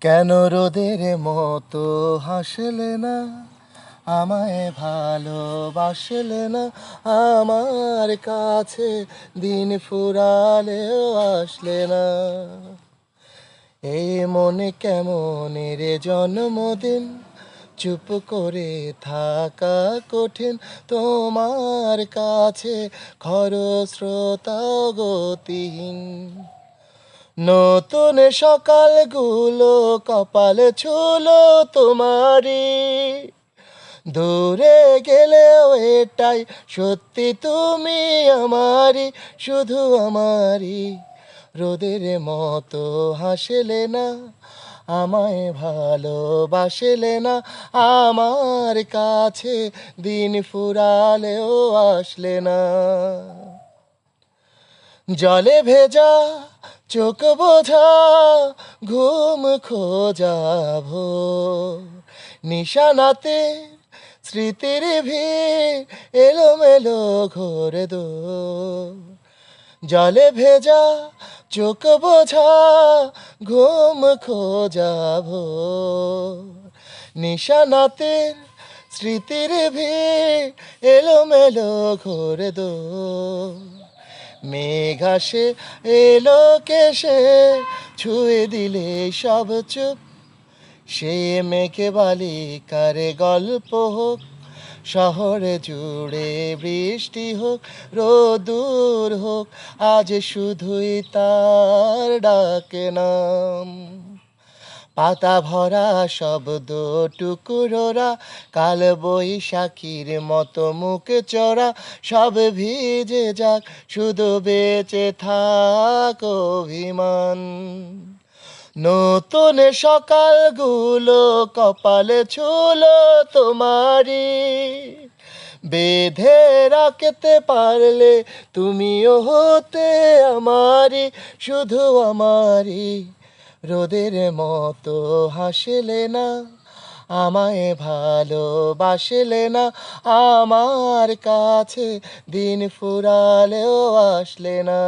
কেন রোদের মতো হাসলে না? আমায় ভালোবাসলে না? আমার কাছে দিন ফুরালেও আসলে না। এই মনে কেমন রে জন্মদিন? চুপ করে থাকা কঠিন। তোমার কাছে খরস্রোতা গতিহীন। নতুন সকালগুলো, কপাল ছুলো তোমারই। দূরে গেলেও এটাই সত্যি, তুমি আমারই, শুধু আমারই। রোদের মতো হাসলে না, আমায় ভালোবাসলে না, আমার কাছে দিন ফুরালেও আসলে না। জলে ভেজা চোখ বোঝা, ঘুম খোঁজাবো নিশানাতে স্মৃতির ভিড়, এলোমেলো ঘোরে দো জলে ভেজা চোখ বোঝা, ঘুম খোঁজাবো নিশানাতের স্মৃতির ভিড়, এলোমেলো ঘোরে দো মেঘ আসে এলো কেসে ছুঁয়ে দিলে সব চুপ। সে মেঘে বালিকারে গল্প হোক, শহরে জুড়ে বৃষ্টি হোক রোদুর হোক, আজ শুধুই তার ডাকে নাম। পাতা ভরা শব্দ টুকুরোরা কাল বৈশাখীর মতো মুখ চড়া, সব ভিজে যাক, শুধু বেঁচে থাক অভিমান। নতুন সকালগুলো কপালে ছুলো তোমারই, বেঁধে রাখতে পারলে তুমিও হতে আমারই, শুধু আমারই। রোদের মতো হাসলে না আমায় ভালোবাসলে না আমার কাছে দিন ফুরালেও আসলে না।